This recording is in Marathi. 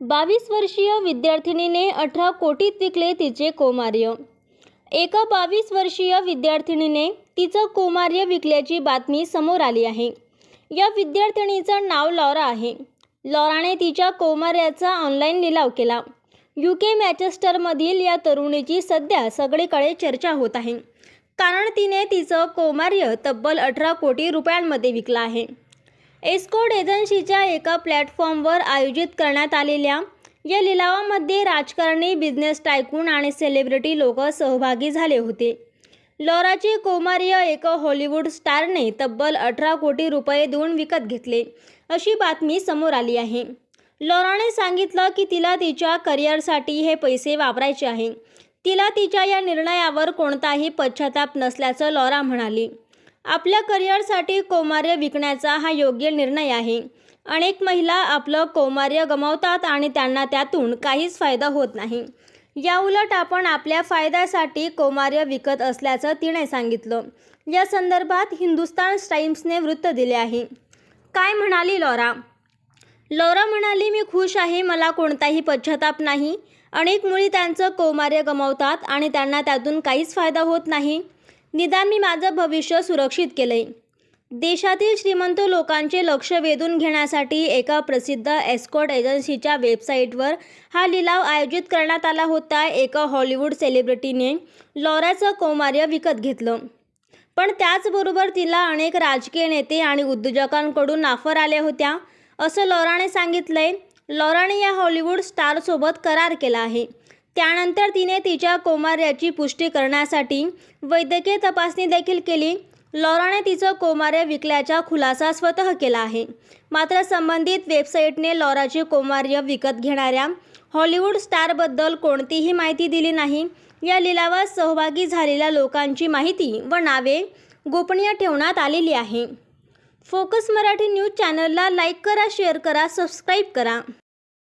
बावीस वर्षीय विद्यार्थिनीने अठरा कोटीत विकले तिचे कौमार्य. एका बावीस वर्षीय विद्यार्थिनीने तिचं कौमार्य विकल्याची बातमी समोर आली आहे. या विद्यार्थिनीचं नाव लॉरा आहे. लॉराने तिच्या कौमार्याचा ऑनलाईन लिलाव केला. यू के मॅचेस्टरमधील या तरुणीची सध्या सगळीकडे चर्चा होत आहे. कारण तिने तिचं कौमार्य तब्बल अठरा कोटी रुपयांमध्ये विकलं आहे. एस्कोड एजन्सीच्या एका प्लॅटफॉर्मवर आयोजित करण्यात आलेल्या या लिलावामध्ये राजकारणी बिझनेस टायकून आणि सेलिब्रिटी लोक सहभागी झाले होते. लॉराचे कौमार्य एका हॉलिवूड स्टारने तब्बल अठरा कोटी रुपये देऊन विकत घेतले अशी बातमी समोर आली आहे. लॉराने सांगितलं की तिला तिच्या करिअरसाठी हे पैसे वापरायचे आहे. तिला तिच्या या निर्णयावर कोणताही पश्चाताप नसल्याचं लॉरा म्हणाली. आपल्या करिअरसाठी कौमार्य विकण्याचा हा योग्य निर्णय आहे. अनेक महिला आपलं कौमार्य गमावतात आणि त्यांना त्यातून काहीच फायदा होत नाही. याउलट आपण आपल्या फायद्यासाठी कौमार्य विकत असल्याचं तिने सांगितलं. या संदर्भात हिंदुस्तान टाइम्सने वृत्त दिले आहे. काय म्हणाली लॉरा? लॉरा म्हणाली मी खुश आहे मला कोणताही पश्चाताप नाही. अनेक मुली त्यांचं कौमार्य गमावतात आणि त्यांना त्यातून काहीच फायदा होत नाही. निदान मी माझं भविष्य सुरक्षित केलंय. देशातील श्रीमंत लोकांचे लक्ष वेधून घेण्यासाठी एका प्रसिद्ध एस्कॉट एजन्सीच्या वेबसाईटवर हा लिलाव आयोजित करण्यात आला होता एका हॉलिवूड सेलिब्रिटीने लॉराचं कौमार्य विकत घेतलं. पण त्याचबरोबर तिला अनेक राजकीय नेते आणि उद्योजकांकडून ऑफर आल्या होत्या असं लॉराने सांगितलंय. लॉराने या हॉलिवूड स्टारसोबत करार केला आहे. त्यानंतर तिने तिच्या कौमार्याची पुष्टी करण्यासाठी वैद्यकीय तपासणी देखील केली. लॉराने तिचं कौमार्य विकल्याचा खुलासा स्वतः केला आहे. मात्र संबंधित वेबसाईटने लॉराचे कौमार्य विकत घेणाऱ्या हॉलिवूड स्टारबद्दल कोणतीही माहिती दिली नाही. या लिलावात सहभागी झालेल्या लोकांची माहिती व नावे गोपनीय ठेवण्यात आलेली आहे. फोकस मराठी न्यूज चॅनलला लाईक करा शेअर करा सबस्क्राईब करा.